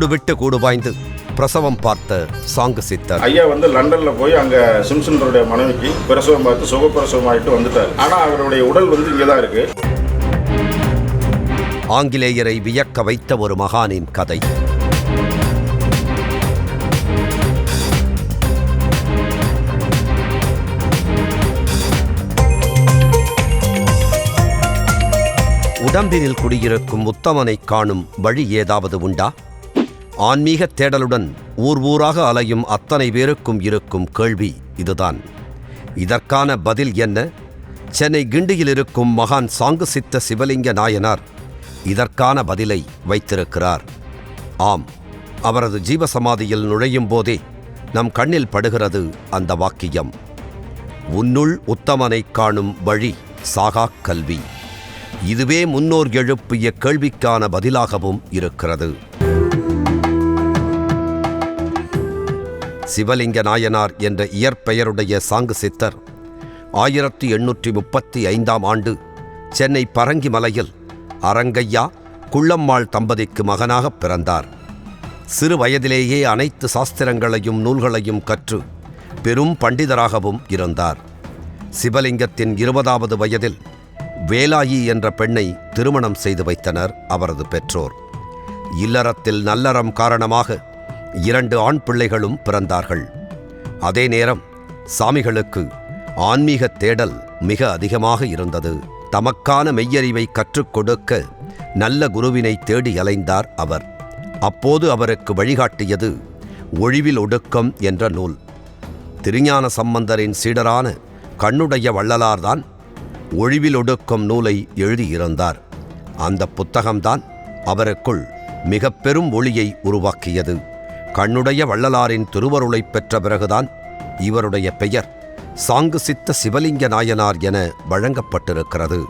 கூடு விட்டு கூடு பாய்ந்து பிரசவம் பார்த்த சாங்கு சித்தர். ஐயா வந்து லண்டன்ல போய் அங்க சிம்சனருடைய மனைவிக்கு பிரசவம் பார்த்து சுகப்பிரசவம் ஆயிட்டு வந்துட்டார். ஆனா அவருடைய உடல் வந்து இங்கே தான் இருக்கு. ஆங்கிலேயரை வியக்க வைத்த ஒரு மகானின் கதை. உடம்பினில் குடியிருக்கும் உத்தமனை காணும் வழி ஏதாவது உண்டா? ஆன்மீக தேடலுடன் ஊர் ஊராக அலையும் அத்தனை பேருக்கும் இருக்கும் கேள்வி இதுதான். இதற்கான பதில் என்ன? சென்னை கிண்டியில் இருக்கும் மகான் சாங்கு சித்த சிவலிங்க நாயனார் இதற்கான பதிலை வைத்திருக்கிறார். ஆம் அவரது ஜீவசமாதியில் நுழையும் போதே நம் கண்ணில் படுகிறது அந்த வாக்கியம். உன்னுள் உத்தமனைக் காணும் வழி சாகாக் கல்வி. இதுவே முன்னோர் எழுப்பிய கேள்விக்கான பதிலாகவும் இருக்கிறது. சிவலிங்க நாயனார் என்ற இயற்பெயருடைய சாங்கு சித்தர். ஆயிரத்தி எண்ணூற்றி முப்பத்தி ஐந்தாம் ஆண்டு சென்னை பரங்கிமலையில் அரங்கையா குள்ளம்மாள் தம்பதிக்கு மகனாகப் பிறந்தார். சிறு வயதிலேயே அனைத்து சாஸ்திரங்களையும் நூல்களையும் கற்று பெரும் பண்டிதராகவும் இருந்தார். சிவலிங்கத்தின் இருபதாவது வயதில் வேலாயி என்ற பெண்ணை திருமணம் செய்து வைத்தனர் அவரது பெற்றோர். இல்லறத்தில் நல்லறம் காரணமாக இரண்டு ஆண் பிள்ளைகளும் பிறந்தார்கள். அதே நேரம் சாமிகளுக்கு ஆன்மீக தேடல் மிக அதிகமாக இருந்தது. தமக்கான மெய்யறிவை கற்றுக் கொடுக்க நல்ல குருவினை தேடி அலைந்தார் அவர். அப்போது அவருக்கு வழிகாட்டியது ஒழிவில் ஒடுக்கம் என்ற நூல். திருஞான சம்பந்தரின் சீடரான கண்ணுடைய வள்ளலார்தான் ஒழிவில் ஒடுக்கும் நூலை எழுதியிருந்தார். அந்த புத்தகம்தான் அவருக்குள் மிக பெரும் ஒளியை உருவாக்கியது. கண்ணுடைய வள்ளலாரின் திருவருளைப் பெற்ற பிறகுதான் இவருடைய பெயர் சாங்கு சித்த சிவலிங்க நாயனார் என வழங்கப்பட்டிருக்கிறது.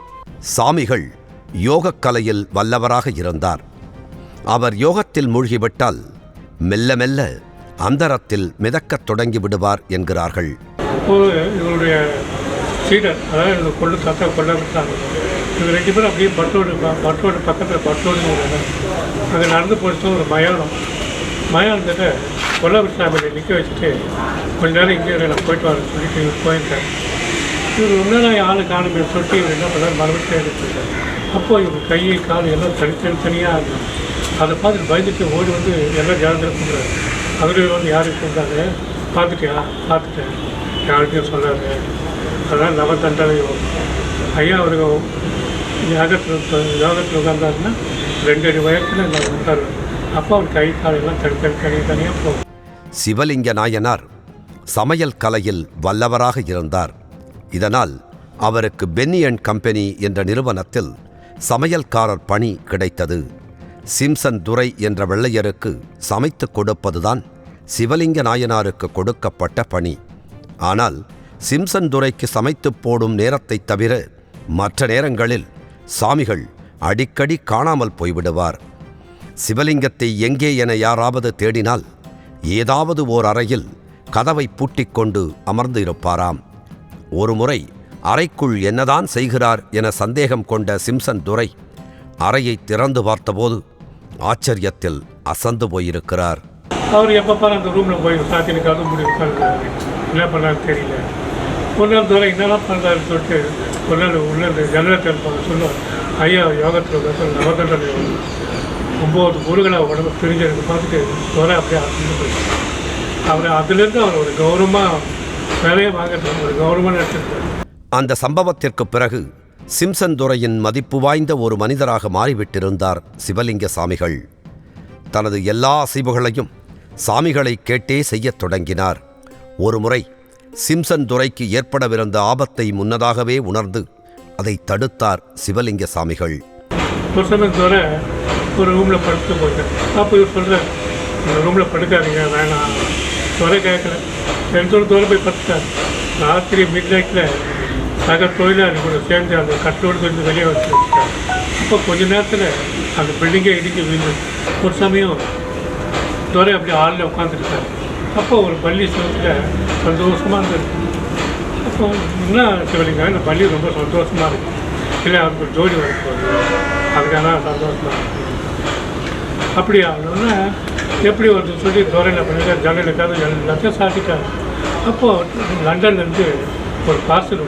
சாமிகள் யோகக்கலையில் வல்லவராக இருந்தார். அவர் யோகத்தில் மூழ்கிவிட்டால் மெல்ல மெல்ல அந்தரத்தில் மிதக்கத் தொடங்கி விடுவார் என்கிறார்கள். இவருடைய சீடர் அதாவது கொள்ளு தாத்தா கொள்ள விட்டாங்க ரெண்டு பேரும் அப்படியே பட்டோடு பட்டோடு பக்கத்தில் பட்டோடு அங்கே நடந்து போச்சு ஒரு மயானம் மயானத்தில் கொல்ல நிற்க வச்சுட்டு கொஞ்ச நேரம் இங்கே நான் போயிட்டு வரேன் சொல்லிட்டு இவர் போயிருக்கேன் இவர் உண்மையான ஆளு காணுமே சொல்லிட்டு இவர் என்ன பண்ணார்? மறுபடியும் எடுத்துட்டார் அப்போது இவர் கை கால் எல்லாம் தனித்தனி தனியாக இருந்தது அதை பார்த்துட்டு பயந்துட்டு ஓடி வந்து எல்லாம் ஜாதகம் கூப்பிட்றாரு. அவரு வந்து யாருக்கு கூப்பிட்டாரு பார்த்துட்டியா? பார்த்துட்டேன். யாருக்கும் சொன்னாரு அதான் நவ தண்டனை ஐயா அவருக்கு யாகத்தில் யோகத்தில் உட்கார்ந்தாருன்னா ரெண்டு அடி வயசில் நான் உட்காருவேன் அப்போ அவர் கை கால் எல்லாம் தனியாக போகும். சிவலிங்க நாயனார் சமையல் கலையில் வல்லவராக இருந்தார். இதனால் அவருக்கு பென்னி அண்ட் கம்பெனி என்ற நிறுவனத்தில் சமையல்காரர் பணி கிடைத்தது. சிம்சன் துரை என்ற வெள்ளையருக்கு சமைத்துக் கொடுப்பதுதான் சிவலிங்க நாயனாருக்கு கொடுக்கப்பட்ட பணி. ஆனால் சிம்சன் துரைக்கு சமைத்துப் போடும் நேரத்தைத் தவிர மற்ற நேரங்களில் சாமிகள் அடிக்கடி காணாமல் போய்விடுவார். சிவலிங்கத்தை எங்கே என யாராவது தேடினால் ஏதாவது ஓர் அறையில் கதவை பூட்டிக்கொண்டு அமர்ந்து இருப்பாராம் ஒருமுறை அறைக்குள் என்னதான் செய்கிறார் என சந்தேகம் கொண்ட சிம்சன் துரை அறையை திறந்து பார்த்தபோது ஆச்சரியத்தில் அசந்து போயிருக்கிறார். அவர் எப்போ அந்த ரூமில் போய் சாத்தினு கதவு முடி என்ன பண்ணாருன்னு தெரியல. ஒரு நாள் துறை என்னெல்லாம் பண்ணுறாருன்னு சொல்லிட்டு ஒரு நாள் உள்ள இந்த ஜன்னலை திறப்பாங்க சொல்லுவார் ஐயா யோகத்தில் உட்காந்து நவதண்டனை யோகம் ஒம்பது குருகளாக உடம்பு பிரிஞ்சதுக்கு பார்த்துட்டு தோலை அப்படியே அசந்து போயிட்டு அவர் அதுலேருந்து அவர் ஒரு கௌரவமாக வேலையை வாங்குறது ஒரு கௌரவமாக எடுத்துருக்காரு அந்த சம்பவத்திற்கு பிறகு சிம்சன் துரையின் மதிப்பு வாய்ந்த ஒரு மனிதராக மாறிவிட்டிருந்தார் சிவலிங்க சாமிகள். தனது எல்லா அசைவுகளையும் சாமிகளை கேட்டே செய்யத் தொடங்கினார். ஒருமுறை சிம்சன் துரைக்கு ஏற்படவிருந்த ஆபத்தை முன்னதாகவே உணர்ந்து அதை தடுத்தார் சிவலிங்க சாமிகள். ஒரு ரூமில் படுத்து போயிட்டேன். அப்போ இவர் சொல்கிறார் இந்த ரூமில் படுக்காதீங்க வேணாம். துறை கேட்கல. ரெண்டு தூரம் போய் படுத்துட்டார். ராத்திரி மிட் நைட்டில் சக தொழிலாளி கூட சேர்ந்து அந்த கட்டோடு கொஞ்சம் வெளியே வச்சு வச்சுட்டார் அப்போ கொஞ்ச நேரத்தில் அந்த பில்டிங்கே இடிஞ்சு விழுந்து. ஒரு சமயம் துறை அப்படி ஆளில் உட்காந்துருக்காரு அப்போ ஒரு பள்ளி சுகத்தில் சந்தோஷமாக இருந்தது. அப்போ என்ன சிவலிங்க இந்த பள்ளி ரொம்ப சந்தோஷமாக இருக்கு. இல்லை அவருக்கு ஒரு ஜோடி வரப்போகுது அதுக்காக சந்தோஷமாக இருக்குது அப்படி ஆகணும்னா எப்படி வந்து சொல்லி துறையில் பண்ணி ஜன்னலுக்காக எல்லாத்தையும் சாட்டிட்டாங்க அப்போது லண்டன்லேருந்து ஒரு பார்சல்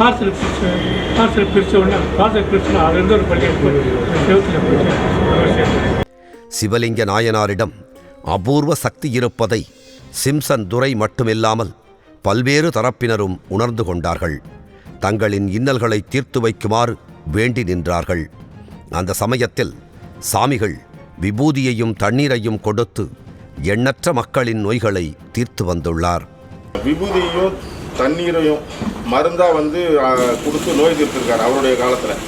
பார்சல் பிரித்து பார்சல் பிரித்த உடனே பார்சல் பிரிச்சுனா அதுலேருந்து ஒரு பள்ளியை போய் செவத்தில் போயிட்டு சிவலிங்க நாயனாரிடம் அபூர்வ சக்தி இருப்பதை சிம்சன் துரை மட்டுமில்லாமல் பல்வேறு தரப்பினரும் உணர்ந்து கொண்டார்கள். தங்களின் இன்னல்களை தீர்த்து வைக்குமாறு வேண்டி நின்றார்கள். அந்த சமயத்தில் சாமிகள் விபூதியையும் தண்ணீரையும் கொடுத்து எண்ணற்ற மக்களின் நோய்களை தீர்த்து வந்துள்ளார். விபூதியையும் தண்ணீரையும் மருந்தாக வந்து கொடுத்து நோய் தீர்த்திருக்காரு அவருடைய காலத்தில்.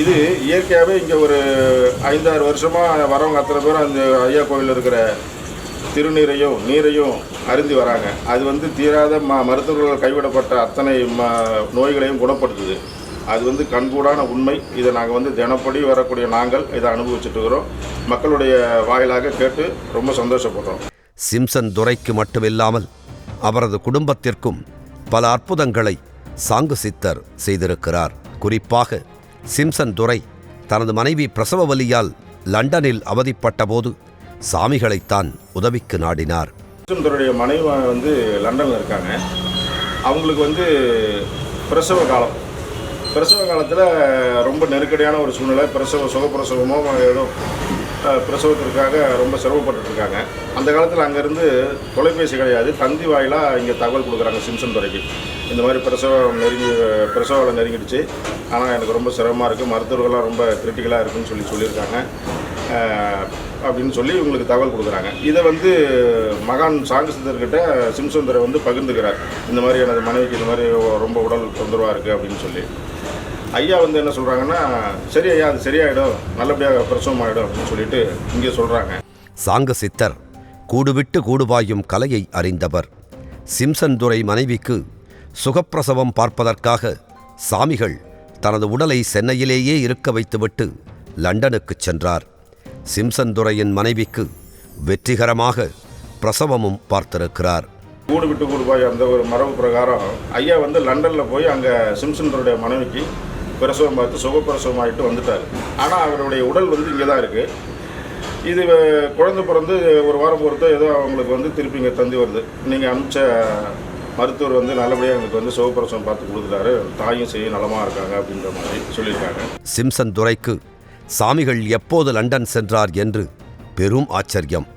இது இயற்கையாகவே இங்கே ஒரு ஐந்தாறு வருஷமாக வரவங்க அத்தனை பேரும் அந்த ஐயா கோவிலில் இருக்கிற திருநீரையும் நீரையும் அருந்தி வராங்க. அது வந்து தீராத ம மருத்துவர்கள் கைவிடப்பட்ட அத்தனை ம நோய்களையும் குணப்படுத்துது. அது வந்து கண்கூடான உண்மை. இதை நாங்கள் வந்து தினப்படி வரக்கூடிய நாங்கள் இதை அனுபவிச்சுட்டு இருக்கிறோம். மக்களுடைய வாயிலாக கேட்டு ரொம்ப சந்தோஷப்படுறோம். சிம்சன் துரைக்கு மட்டுமில்லாமல் அவரது குடும்பத்திற்கும் பல அற்புதங்களை சாங்கு சித்தர் செய்திருக்கிறார். குறிப்பாக சிம்சன் துரை தனது மனைவி பிரசவ வலியால் லண்டனில் அவதிப்பட்டபோது சாமிகளைத்தான் உதவிக்கு நாடினார். சுந்தருடைய மனைவி வந்து லண்டனில் இருக்காங்க. அவங்களுக்கு வந்து பிரசவ காலம். பிரசவ காலத்தில் ரொம்ப நெருக்கடியான ஒரு சூழ்நிலை. பிரசவ சுகப்பிரசவமோ ஏதோ பிரசவத்திற்காக ரொம்ப சிரமப்பட்டுட்டு இருக்காங்க அந்த காலத்தில் அங்கேருந்து தொலைபேசி கிடையாது. தந்தி வாயிலாக இங்கே தகவல் கொடுக்குறாங்க சிம்சன் துறைக்கு. இந்த மாதிரி பிரசவம் நெருங்கி பிரசவம் நெருங்கிடுச்சு. ஆனால் எனக்கு ரொம்ப சிரமமாக இருக்குது மருத்துவர்கள்லாம் ரொம்ப கிரிட்டிக்கலாக இருக்குன்னு சொல்லி சொல்லியிருக்காங்க. அப்படின்னு சொல்லி இவங்களுக்கு தகவல் கொடுக்குறாங்க. இதை வந்து மகான் சாங்கசித்தர்கிட்ட சிம்சுந்தரை வந்து பகிர்ந்துக்கிறார். இந்த மாதிரி எனது மனைவிக்கு இந்த மாதிரி ரொம்ப உடல் தொந்தரவாக இருக்குது அப்படின்னு சொல்லி. ஐயா வந்து என்ன சொல்கிறாங்கன்னா சரி ஐயா அது சரியாயிடும். நல்லபடியாக பிரசவம் ஆகிடும் அப்படின்னு சொல்லிட்டு இங்கே சொல்கிறாங்க சாங்கு சித்தர் கூடுவிட்டு கூடுபாயும் கலையை அறிந்தவர். சிம்சன் துரை மனைவிக்கு சுகப்பிரசவம் பார்ப்பதற்காக சாமிகள் தனது உடலை சென்னையிலேயே இருக்க வைத்துவிட்டு லண்டனுக்குச் சென்றார். சிம்சன் துரையின் மனைவிக்கு வெற்றிகரமாக பிரசவமும் பார்த்திருக்கிறார். கூடு விட்டு கூடு போய் அந்த ஒரு மரபு பிரகாரம் ஐயா வந்து லண்டனில் போய் அங்கே சிம்சன்டருடைய மனைவிக்கு பிரசவம் பார்த்து சுகப்பிரசவம் ஆகிட்டு வந்துட்டார். ஆனால் அவருடைய உடல் வந்து இங்கே தான் இருக்குது இது குழந்தை பிறந்து ஒரு வாரம் பொறுத்து ஏதோ அவங்களுக்கு வந்து திருப்பி இங்கே தந்தி வருது. நீங்கள் அனுப்பிச்ச மருத்துவர் வந்து நல்லபடியாக எங்களுக்கு வந்து சுகப்பிரசவம் பார்த்து கொடுத்துட்டாரு. தாயும் செய்ய நலமாக இருக்காங்க அப்படின்ற மாதிரி சொல்லியிருக்காங்க. சிம்சன் துரைக்கு சாமிகள் எப்போது லண்டன் சென்றார் என்று பெரும் ஆச்சரியம்.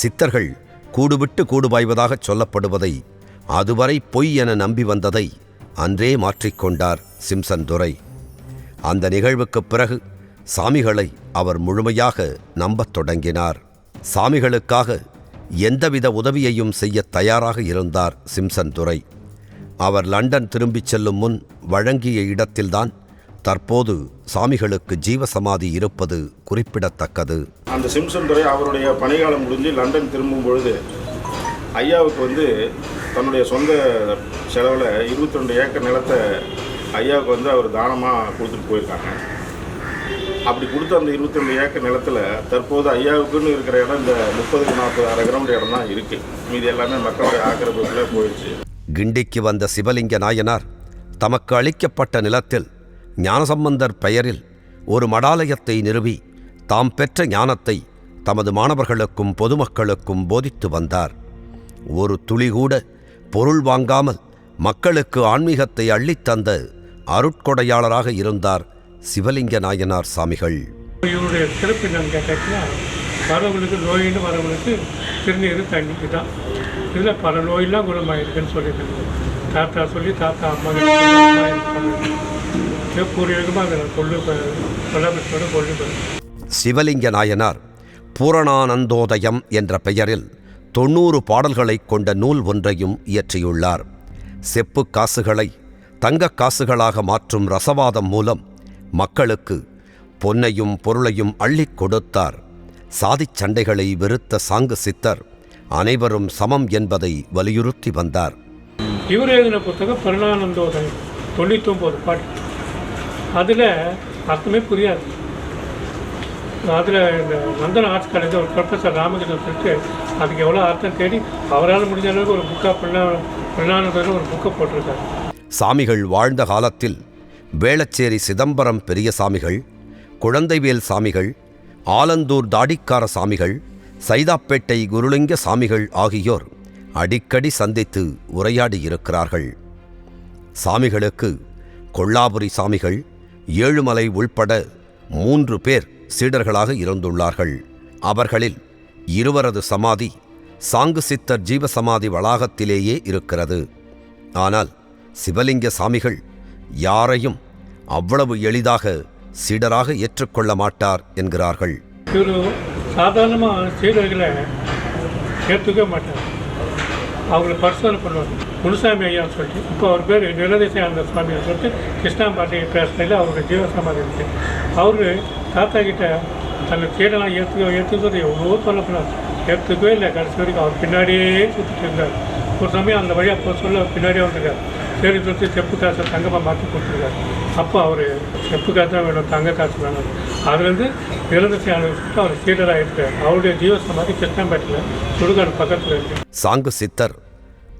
சித்தர்கள் கூடுவிட்டு கூடுபாய்வதாக சொல்லப்படுவதை அதுவரை பொய் என நம்பி வந்ததை அன்றே மாற்றிக்கொண்டார் சிம்சன் துரை. அந்த நிகழ்வுக்குப் பிறகு சாமிகளை அவர் முழுமையாக நம்பத் தொடங்கினார். சாமிகளுக்காக எந்தவித உதவியையும் செய்ய தயாராக இருந்தார் சிம்சன் துரை. அவர் லண்டன் திரும்பிச் செல்லும் முன் வழங்கிய இடத்தில்தான் தற்போது சாமிகளுக்கு ஜீவசமாதி இருப்பது குறிப்பிடத்தக்கது. அந்த சிம்சன் துறை அவருடைய பணிகாலம் முடிஞ்சு லண்டன் திரும்பும் பொழுது ஐயாவுக்கு வந்து தன்னுடைய சொந்த செலவில் 22 ஏக்கர் நிலத்தை ஐயாவுக்கு வந்து அவர் தானமாக கொடுத்துட்டு போயிருக்காங்க. அப்படி கொடுத்த அந்த 22 ஏக்கர் நிலத்தில் தற்போது ஐயாவுக்குன்னு இருக்கிற இடம் இந்த முப்பதுக்கு நாற்பது அரை கிரவுண்ட் இடம் தான் இருக்குது மீதி எல்லாமே மக்களுடைய ஆக்கிரமிப்பில் போயிடுச்சு. கிண்டிக்கு வந்த சிவலிங்க நாயனார் தமக்கு அளிக்கப்பட்ட நிலத்தில் ஞானசம்பந்தர் பெயரில் ஒரு மடாலயத்தை நிறுவி தாம் பெற்ற ஞானத்தை தமது மாணவர்களுக்கும் பொதுமக்களுக்கும் போதித்து வந்தார். ஒரு துளி கூட பொருள் வாங்காமல் மக்களுக்கு ஆன்மீகத்தை அள்ளித்தந்த அருட்கொடையாளராக இருந்தார் சிவலிங்க நாயனார் சாமிகள். இவருடைய சிறப்பு என்னன்னு கேட்டாச்சுன்னா வரவங்களுக்கு நோயின்னு வரவங்களுக்கு திருநீர் தண்ணிக்கு தான் இதில் பல நோயெல்லாம் குணமாயிருக்குன்னு சொல்லியிருக்காங்க. தாத்தா சொல்லி தாத்தா அம்மா பூர்வீகமாக அதை கொள்ளு கொண்டு போகிறேன் சிவலிங்க நாயனார் பூரணானந்தோதயம் என்ற பெயரில் தொண்ணூறு பாடல்களைக் கொண்ட நூல் ஒன்றையும் இயற்றியுள்ளார். செப்பு காசுகளை தங்கக் காசுகளாக மாற்றும் ரசவாதம் மூலம் மக்களுக்கு பொன்னையும் பொருளையும் அள்ளிக் கொடுத்தார். சாதிச் சண்டைகளை வெறுத்த சாங்கு சித்தர் அனைவரும் சமம் என்பதை வலியுறுத்தி வந்தார். இவர் எழுதின புத்தகம் பரிணானந்தோதயம் தொண்ணூத்தொம்பது பாட்டு. அதில் அர்த்தமே புரியாது. அதில் இந்த நந்தன ஆர்ட்ஸ் காலேஜில் ஒரு ப்ரொஃபஸர் ராமகிருஷ்ணன் சொல்லிட்டு அதுக்கு எவ்வளோ அர்த்தம் தேடி அவரால் முடிஞ்ச அளவுக்கு ஒரு புக்காக பிரணா பிரணானந்தோதயம் ஒரு புக்கை போட்டிருக்காரு. சாமிகள் வாழ்ந்த காலத்தில் வேளச்சேரி சிதம்பரம் பெரிய சாமிகள் குழந்தைவேல் சாமிகள் ஆலந்தூர் தாடிக்கார சாமிகள் சைதாப்பேட்டை குருலிங்க சாமிகள் ஆகியோர் அடிக்கடி சந்தித்து உரையாடியிருக்கிறார்கள். சாமிகளுக்கு கொல்லாபுரி சாமிகள் ஏழுமலை உள்பட மூன்று பேர் சீடர்களாக இருந்துள்ளார்கள். அவர்களில் இருவரது சமாதி சாங்கு சித்தர் ஜீவசமாதி வளாகத்திலேயே இருக்கிறது. ஆனால் சிவலிங்க சாமிகள் யாரையும் அவ்வளவு எளிதாக சீடராக ஏற்றுக்கொள்ள மாட்டார் என்கிறார்கள். இவர் சாதாரணமாக சீடர்களை ஏற்றுக்கவே மாட்டார். அவங்கள பரிசோதனை பண்ணுவார். முனுசாமி ஐயான்னு சொல்லிட்டு இப்போ அவர் பேர் நிலதிசை அந்த சுவாமின்னு சொல்லிட்டு பாட்டியை பேசுறதுல அவருடைய ஜீவசமாதி இருக்கு. அவர் தாத்தா கிட்ட தன்னை சீடெல்லாம் ஏற்றுக்க ஏற்றுக்கிறது எவ்வளோ சொல்லப்படாது. ஏற்றுக்கவே இல்லை கடைசி வரைக்கும். அவர் பின்னாடியே சுற்றிட்டு இருந்தார். ஒரு சமயம் அந்த வழியாக போக சொல்ல பின்னாடியே வந்திருக்காரு. சரி சொல்லி செப்பு காசை தங்கமாக மாற்றி கொடுத்துருக்காரு அப்போ அவர் செப்பு காசு தான் வேணும் தங்க காசு வேணும் அதுலேருந்து நிலதிசை சொல்லிட்டு அவர் சீடராக இருக்கார் அவருடைய ஜீவ சமாதி கிருஷ்ணம்பேட்டில் சுடுகாடு பக்கத்தில் இருக்கு சாங்கு சித்தர்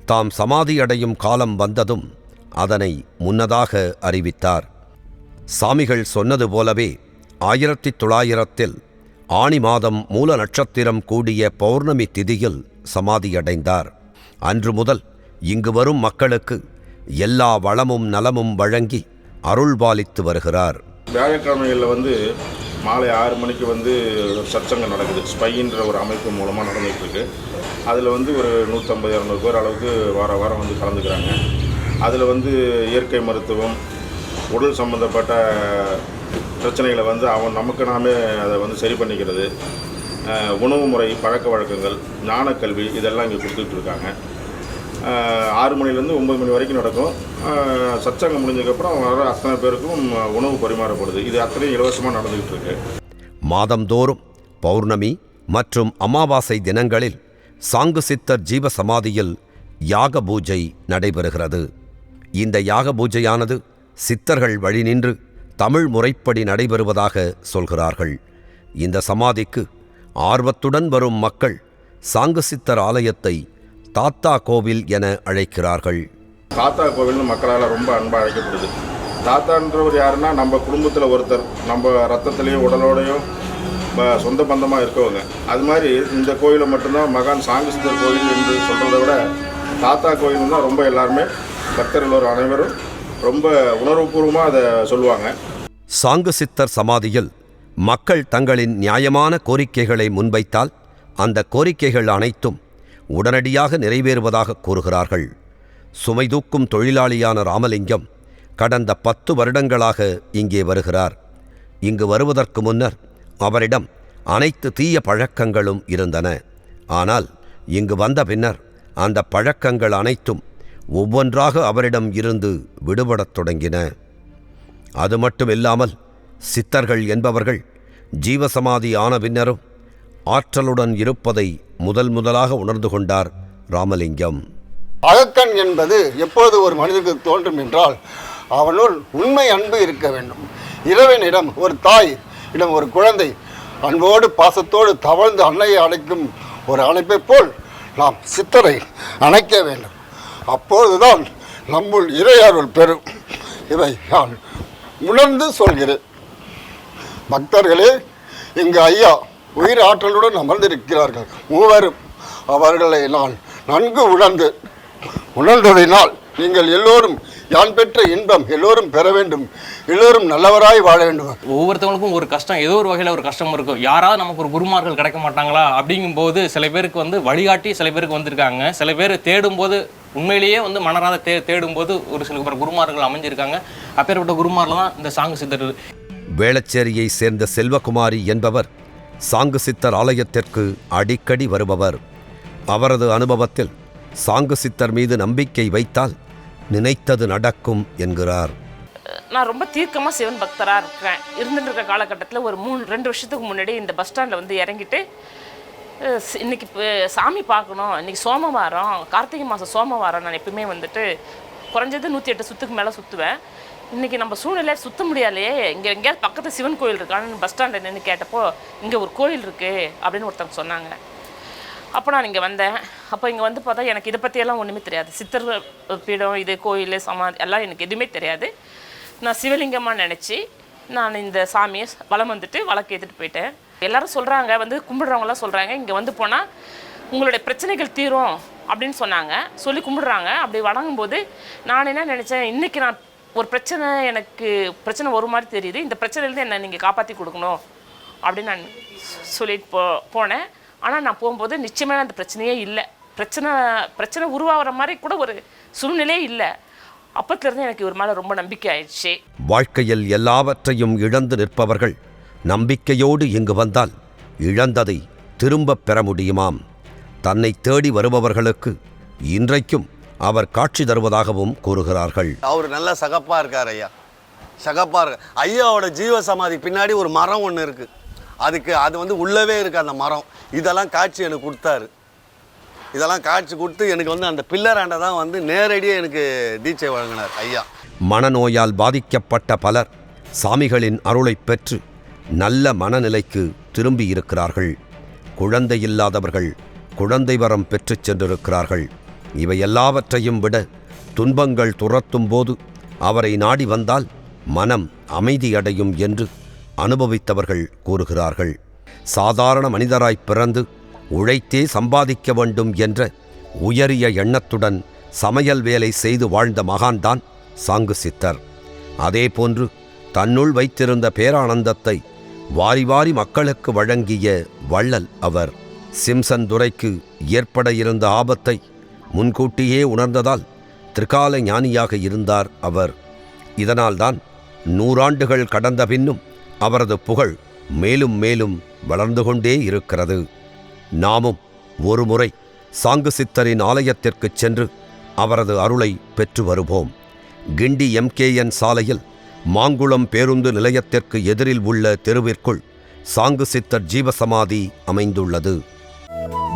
தாம் சமாதி அடையும் காலம் வந்ததும் அதனை முன்னதாக அறிவித்தார். சாமிகள் சொன்னது போலவே ஆயிரத்தி தொள்ளாயிரத்தில் ஆணி மாதம் மூல நட்சத்திரம் கூடிய பௌர்ணமி திதியில் சமாதியடைந்தார் அன்று முதல் இங்கு வரும் மக்களுக்கு எல்லா வளமும் நலமும் வழங்கி அருள்பாலித்து வருகிறார். வியாழக்கிழமைகளில் வந்து மாலை ஆறு மணிக்கு வந்து ஒரு சத்சங்கம் நடக்குது ஸ்பைன்ற ஒரு அமைப்பு மூலமாக நடந்துகிட்டு இருக்கு அதில் வந்து ஒரு நூற்றம்பது இரநூறு பேர் அளவுக்கு வார வாரம் வந்து கலந்துக்கிறாங்க. அதில் வந்து இயற்கை மருத்துவம் உடல் சம்மந்தப்பட்ட பிரச்சனைகளை வந்து அவன் நமக்கு நாமே அதை வந்து சரி பண்ணிக்கிறது. உணவு முறை பழக்க வழக்கங்கள் ஞானக்கல்வி இதெல்லாம் இங்கே கொடுத்துட்ருக்காங்க. ஆறு மணிலேருந்து ஒம்பது மணி வரைக்கும் நடக்கும். சச்சங்கம் முடிஞ்சதுக்கப்புறம் வர அத்தனை பேருக்கும் உணவு பரிமாறப்படுது. இது அத்தனையும் இலவசமாக நடந்துக்கிட்டு இருக்கு. மாதந்தோறும் பௌர்ணமி மற்றும் அமாவாசை தினங்களில் சாங்கு சித்தர் ஜீவ சமாதியில் யாக பூஜை நடைபெறுகிறது. இந்த யாக பூஜையானது சித்தர்கள் வழி நின்று தமிழ் முறைப்படி நடைபெறுவதாக சொல்கிறார்கள். இந்த சமாதிக்கு ஆர்வத்துடன் வரும் மக்கள் சாங்கு சித்தர் ஆலயத்தை தாத்தா கோவில் என அழைக்கிறார்கள். தாத்தா கோவில்னு மக்களால் ரொம்ப அன்பாக அழைக்கப்படுது. தாத்தான்றவர் யாருன்னா நம்ம குடும்பத்தில் ஒருத்தர் நம்ம ரத்தத்துலேயும் உடலோடையும் சொந்த பந்தமாக இருக்கவங்க. அது மாதிரி இந்த கோயிலை மட்டும்தான் மகான் சாங்கிசித்தர் கோயில் என்று சொல்கிறத விட தாத்தா கோயில் தான் ரொம்ப எல்லாருமே பக்தர்கள் அனைவரும் ரொம்ப உணர்வுபூர்வமாக அதை சொல்லுவாங்க. சாங்கு சித்தர் சமாதியில் மக்கள் தங்களின் நியாயமான கோரிக்கைகளை முன்வைத்தால் அந்த கோரிக்கைகள் அனைத்தும் உடனடியாக நிறைவேறுவதாக கூறுகிறார்கள். சுமை தூக்கும் தொழிலாளியான ராமலிங்கம் கடந்த பத்து வருடங்களாக இங்கே வருகிறார். இங்கு வருவதற்கு முன்னர் அவரிடம் அனைத்து தீய பழக்கங்களும் இருந்தன. ஆனால் இங்கு வந்த பின்னர் அந்த பழக்கங்கள் அனைத்தும் ஒவ்வொன்றாக அவரிடம் இருந்து விடுபடத் தொடங்கின. அது மட்டும் இல்லாமல் சித்தர்கள் என்பவர்கள் ஜீவசமாதி ஆன பின்னரும் ஆற்றலுடன் இருப்பதை முதல் முதலாக உணர்ந்து கொண்டார் ராமலிங்கம். அகக்கண் என்பது எப்போது ஒரு மனிதனுக்கு தோன்றும் என்றால் அவனுள் உண்மை அன்பு இருக்க வேண்டும். இறைவனிடம் ஒரு தாய் இடம் ஒரு குழந்தை அன்போடு பாசத்தோடு தவழ்ந்து அன்னையை அணைக்கும் ஒரு அழைப்பை போல் நாம் சித்தரை அணைக்க வேண்டும். அப்பொழுதுதான் நம்முள் இறையருள் பெறும். இதை நான் உணர்ந்து சொல்கிறேன். பக்தர்களே இங்கு ஐயா உயிர் ஆற்றலுடன் அமர்ந்திருக்கிறார்கள். மூவரும் அவர்களை நான் நன்கு உணர்ந்து உணர்ந்ததினால் நீங்கள் எல்லோரும் யான் பெற்ற இன்பம் எல்லோரும் பெற வேண்டும். எல்லோரும் நல்லவராய் வாழ வேண்டும். ஒவ்வொருத்தவங்களுக்கும் ஒரு கஷ்டம் ஏதோ ஒரு வகையில் ஒரு கஷ்டம் இருக்கும். யாராவது நமக்கு ஒரு குருமார்கள் கிடைக்க மாட்டாங்களா? அப்படிங்கும்போது சில பேருக்கு வந்து வழிகாட்டி சில பேருக்கு வந்திருக்காங்க. சில பேர் தேடும்போது உண்மையிலேயே வந்து மனராத தே தேடும்போது ஒரு சில பேர் குருமார்கள் அமைஞ்சிருக்காங்க. அப்பேற்பட்ட குருமாரில் தான் இந்த சாங்கு சித்தர் வேளச்சேரியை சேர்ந்த செல்வகுமாரி என்பவர் சாங்கு சித்தர் ஆலயத்திற்கு அடிக்கடி வருபவர். அவரது அனுபவத்தில் சாங்கு சித்தர் மீது நம்பிக்கை வைத்தால் நினைத்தது நடக்கும் என்கிறார். நான் ரொம்ப தீர்க்கமாக சிவன் பக்தராக இருக்கிறேன். இருந்துட்டு இருக்க காலகட்டத்தில் ஒரு மூணு ரெண்டு வருஷத்துக்கு முன்னாடி இந்த பஸ் ஸ்டாண்டில் வந்து இறங்கிட்டு இன்றைக்கி இன்னைக்கு சாமி பார்க்கணும். இன்னைக்கு சோமவாரம் கார்த்திகை மாதம் சோமவாரம் நான் எப்பவுமே வந்துட்டு குறைஞ்சது நூற்றி எட்டு சுத்துக்கு மேலே சுற்றுவேன் இன்றைக்கி நம்ம சூழ்நிலை சுத்த முடியாலையே இங்கே எங்கேயாவது பக்கத்து சிவன் கோயில் இருக்கான்னு பஸ் ஸ்டாண்டில் நின்று கேட்டப்போ இங்கே ஒரு கோயில் இருக்குது அப்படின்னு ஒருத்தவங்க சொன்னாங்க. அப்போ நான் இங்கே வந்தேன். அப்போ இங்கே வந்து பார்த்தா எனக்கு இதை பற்றியெல்லாம் ஒன்றுமே தெரியாது. சித்தர் பீடம் இது கோயில் சமாதி எல்லாம் எனக்கு எதுவுமே தெரியாது. நான் சிவலிங்கமாக நினச்சி நான் இந்த சாமியை வலம் வந்துட்டு வழக்கு ஏற்றிட்டு போயிட்டேன். எல்லாரும் சொல்கிறாங்க வந்து கும்பிடுறவங்களாம் சொல்கிறாங்க இங்கே வந்து போனால் உங்களுடைய பிரச்சனைகள் தீரும் அப்படின்னு சொன்னாங்க. சொல்லி கும்பிடுறாங்க. அப்படி வணங்கும்போது நான் என்ன நினச்சேன் இன்றைக்கி நான் ஒரு பிரச்சனை எனக்கு பிரச்சனை ஒரு மாதிரி தெரியுது. இந்த பிரச்சனையிலேருந்து என்னை நீங்கள் காப்பாற்றி கொடுக்கணும் அப்படின்னு நான் சொல்லிட்டு போ போனேன். ஆனால் நான் போகும்போது நிச்சயமாக அந்த பிரச்சனையே இல்லை. பிரச்சனை பிரச்சனை உருவாகிற மாதிரி கூட ஒரு சூழ்நிலையே இல்லை. அப்பத்துலேருந்து எனக்கு ஒரு மேலே ரொம்ப நம்பிக்கை ஆயிடுச்சு. வாழ்க்கையில் எல்லாவற்றையும் இழந்து நிற்பவர்கள் நம்பிக்கையோடு இங்கு வந்தால் இழந்ததை திரும்பப் பெற முடியுமாம்? தன்னை தேடி வருபவர்களுக்கு இன்றைக்கும் அவர் காட்சி தருவதாகவும் கூறுகிறார்கள். அவர் நல்ல சகப்பா இருக்கார் ஐயா. சகப்பா இருக்கு ஐயாவோட ஜீவ சமாதி பின்னாடி ஒரு மரம் ஒன்று இருக்கு. அதுக்கு அது வந்து உள்ளவே இருக்கு அந்த மரம். இதெல்லாம் காட்சி எனக்கு கொடுத்தாரு. இதெல்லாம் காட்சி கொடுத்து எனக்கு வந்து அந்த பில்லராண்ட தான் வந்து நேரடியாக எனக்கு தீட்சை வழங்கினார் ஐயா. மனநோயால் பாதிக்கப்பட்ட பலர் சாமிகளின் அருளைப் பெற்று நல்ல மனநிலைக்கு திரும்பியிருக்கிறார்கள் குழந்தை இல்லாதவர்கள் குழந்தை வரம் பெற்றுச் சென்றிருக்கிறார்கள். இவை எல்லாவற்றையும் விட துன்பங்கள் துரத்தும் போது அவரை நாடி வந்தால் மனம் அமைதியடையும் என்று அனுபவித்தவர்கள் கூறுகிறார்கள். சாதாரண மனிதராய் பிறந்து உழைத்தே சம்பாதிக்க வேண்டும் என்ற உயரிய எண்ணத்துடன் சமையல் வேலை செய்து வாழ்ந்த மகான்தான் சாங்கு சித்தர். அதேபோன்று தன்னுள் வைத்திருந்த பேரானந்தத்தை வாரி வாரி மக்களுக்கு வழங்கிய வள்ளல் அவர். சிம்சன் துரைக்கு ஏற்பட இருந்த ஆபத்தை முன்கூட்டியே உணர்ந்ததால் திரிகால ஞானியாக இருந்தார் அவர். இதனால்தான் நூறாண்டுகள் கடந்த பின்னும் அவரது புகழ் மேலும் மேலும் வளர்ந்து கொண்டே இருக்கிறது. நாமும் ஒருமுறை சாங்கு சித்தரின் ஆலயத்திற்குச் சென்று அவரது அருளை பெற்று வருவோம். கிண்டி எம்கேஎன் சாலையில் மாங்குளம் பேருந்து நிலையத்திற்கு எதிரில் உள்ள தெருவிற்குள் சாங்கு சித்தர் ஜீவசமாதி அமைந்துள்ளது.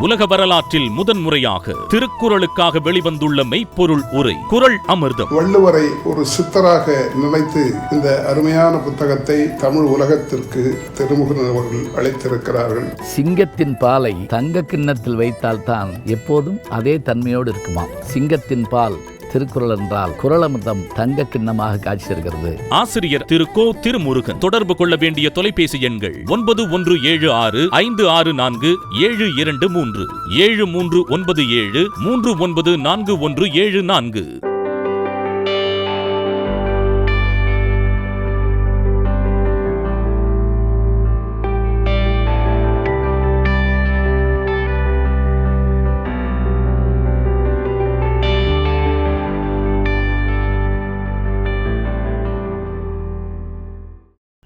உலக வரலாற்றில் முதன்முறையாக திருக்குறளுக்காக வெளிவந்துள்ள மெய்ப்பொருள் உரை குறள் அமிர்தம். வள்ளுவரை ஒரு சித்தராக நினைத்து இந்த அருமையான புத்தகத்தை தமிழ் உலகத்திற்கு திருமுகன் அவர்கள் அளித்திருக்கிறார்கள். சிங்கத்தின் பாலை தங்க கிண்ணத்தில் வைத்தால்தான் எப்போதும் அதே தன்மையோடு இருக்குமாம். சிங்கத்தின் பால் திருக்குறள் என்றால் குறளமிர்தம் தங்க கிண்ணமாக காட்சி தருகிறது. ஆசிரியர் திரு கோ திருமுருகன் தொடர்பு கொள்ள வேண்டிய தொலைபேசி எண்கள் ஒன்பது ஒன்று ஏழு ஆறு ஐந்து ஆறு நான்கு ஏழு இரண்டு மூன்று. ஏழு மூன்று ஒன்பது ஏழு மூன்று ஒன்பது நான்கு ஒன்று ஏழு நான்கு.